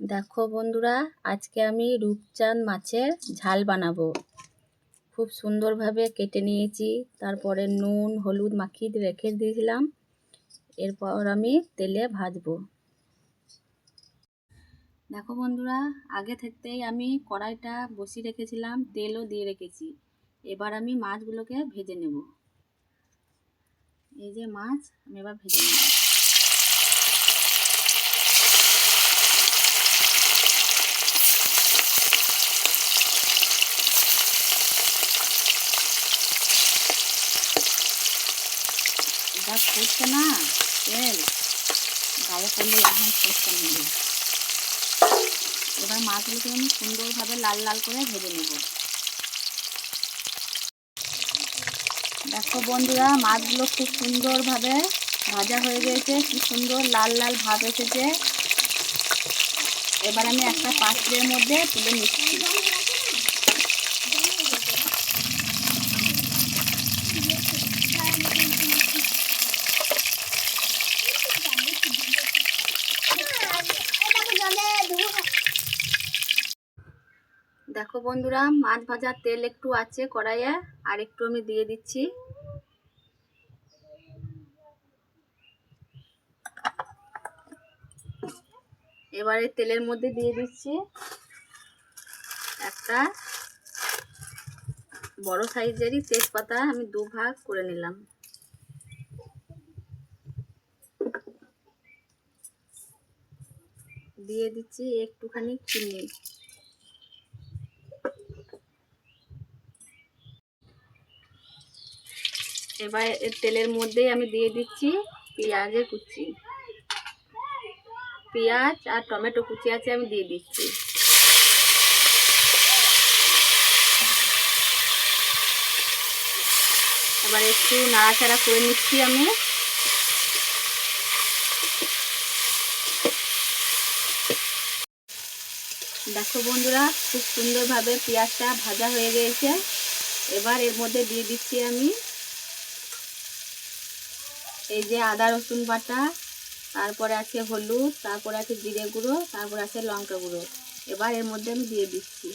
দেখো বন্ধুরা, আজকে আমি রূপচাঁদ মাছের ঝাল বানাবো। খুব সুন্দরভাবে কেটে নিয়েছি, তারপরে নুন, হলুদ মাখিয়ে রেখে দিয়েছিলাম। এরপর আমি তেলে ভাজবো। দেখো বন্ধুরা, আগে থাকতেই আমি কড়াইটা বসিয়ে রেখেছিলাম, তেলও দিয়ে রেখেছি। এবার আমি মাছগুলোকে ভেজে নেব। এই যে মাছ, আমি এবার ভেজে নেব। এটা ফুটছে না, তেল। গায়ে পড়লে এখন ফুটছে নেবে এবার মাছগুলোকে আমি সুন্দরভাবে লাল লাল করে ভেজে নেব। দেখো বন্ধুরা, মাছগুলো খুব সুন্দরভাবে ভাজা হয়ে গেছে, কি সুন্দর লাল লাল ভাব এসেছে। এবার আমি একটা পাত্রের মধ্যে তুলে নিচ্ছি। দেখো বন্ধুরা, মাছ ভাজার তেল একটু আছে কড়াইয়ে, আর একটু আমি দিয়ে দিচ্ছি। এবারে তেলের মধ্যে দিয়ে দিচ্ছি একটা বড় সাইজেরই তেজপাতা, আমি দু ভাগ করে নিলাম। দিয়ে দিচ্ছি একটুখানি চিনি। এবার তেলের মধ্যেই আমি দিয়ে দিচ্ছি পেঁয়াজের কুচি। পেঁয়াজ আর টমেটো কুচি আছে আমি দিয়ে দিচ্ছি। এবার একটু নাড়াচাড়া করে নিচ্ছি আমি। দেখো বন্ধুরা, খুব সুন্দরভাবে পেঁয়াজটা ভাজা হয়ে গিয়েছে এবার এর মধ্যে দিয়ে দিচ্ছি আমি এই যে আদা, রসুন বাটা, তারপরে আছে হলুদ, তারপরে আছে জিরে গুঁড়ো, তারপরে আছে লঙ্কা গুঁড়ো। এবার এর মধ্যে আমি দিয়ে দিচ্ছি।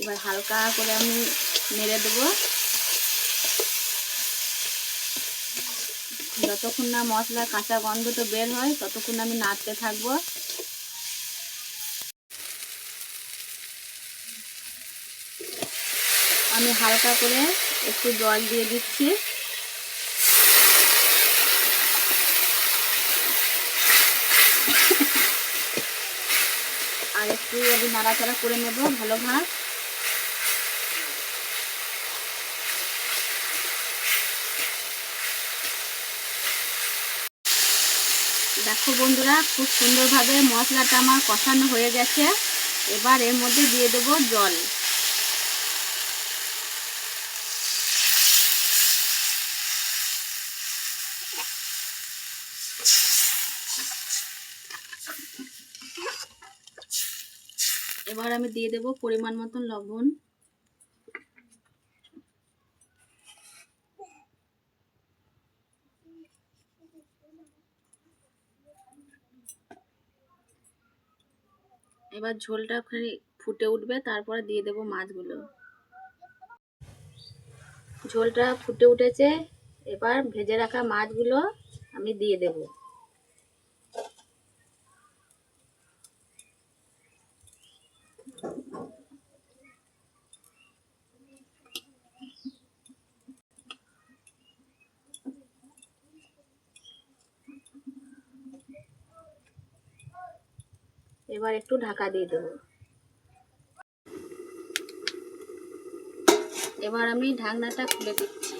এবার হালকা করে আমি নেড়ে দেবো। যতক্ষণ না মশলা কাঁচা গন্ধ তো বের হয়, ততক্ষণ আমি নাড়তে থাকব। আমি হালকা করে একটু জল দিয়ে দিচ্ছি। আর একটু আমি নাড়াচাড়া করে নেব ভালো ভাগ। দেখো বন্ধুরা, খুব সুন্দরভাবে মশলাটা আমার কষানো হয়ে গেছে। এবার এর মধ্যে দিয়ে দেবো জল। এবার আমি দিয়ে দেব পরিমাণ মতন লবণ। এবার ঝোলটা ওখানে ফুটে উঠবে, তারপরে দিয়ে দেব মাছগুলো। ঝোলটা ফুটে উঠেছে, এবার ভেজে রাখা মাছগুলো আমি দিয়ে দেবো। এবার একটু ঢাকা দিয়ে দেবো। এবার আমি ঢাকনাটা খুলে দিচ্ছি।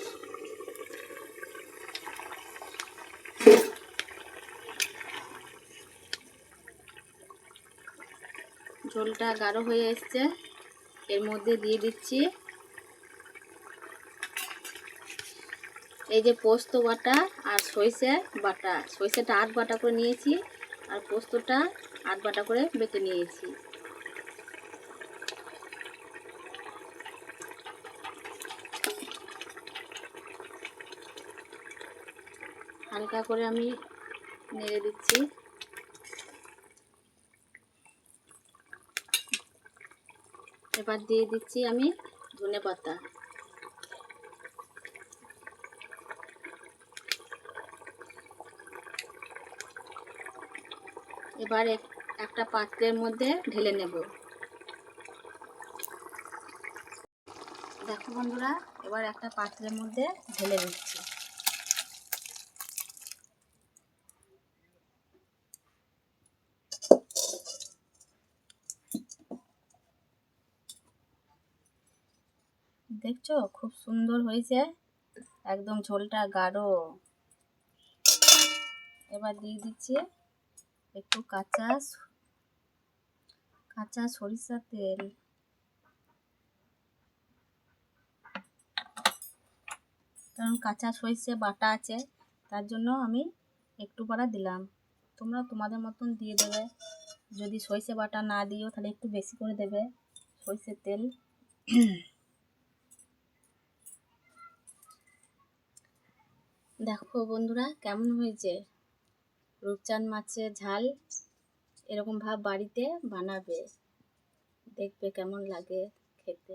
ঝোলটা গাঢ় হয়ে এসছে। এর মধ্যে দিয়ে দিচ্ছি এই যে পোস্ত বাটা আর সইষে বাটা। সইষেটা আট বাটা করে নিয়েছি। আর পোস্তটা আধ বাটা করে বেটে নিয়েছি। হালকা করে আমি নেড়ে দিচ্ছি। এবার দিয়ে দিচ্ছি আমি ধনে পাতা এবার এক- একটা পাত্রের মধ্যে ঢেলে নেব। দেখো বন্ধুরা, এবার একটা পাত্রের মধ্যে ঢেলে দিচ্ছি। দেখছ? খুব সুন্দর হয়েছে। একদম ঝোলটা গাঢ়। এবার দিয়ে দিচ্ছি একটু কাঁচা কাঁচা সরিষার তেল। কারণ কাঁচা সরিষে বাটা আছে, তার জন্য আমি একটু পারা দিলাম। তোমরা তোমাদের মতন দিয়ে দেবে। যদি সরিষে বাটা না দিও, তাহলে একটু বেশি করে দেবে সরিষের তেল। দেখো বন্ধুরা, কেমন হয়েছে? রূপচাঁদ মাছের ঝাল এরকম ভাব বাড়িতে বানাবে। দেখবে কেমন লাগে খেতে।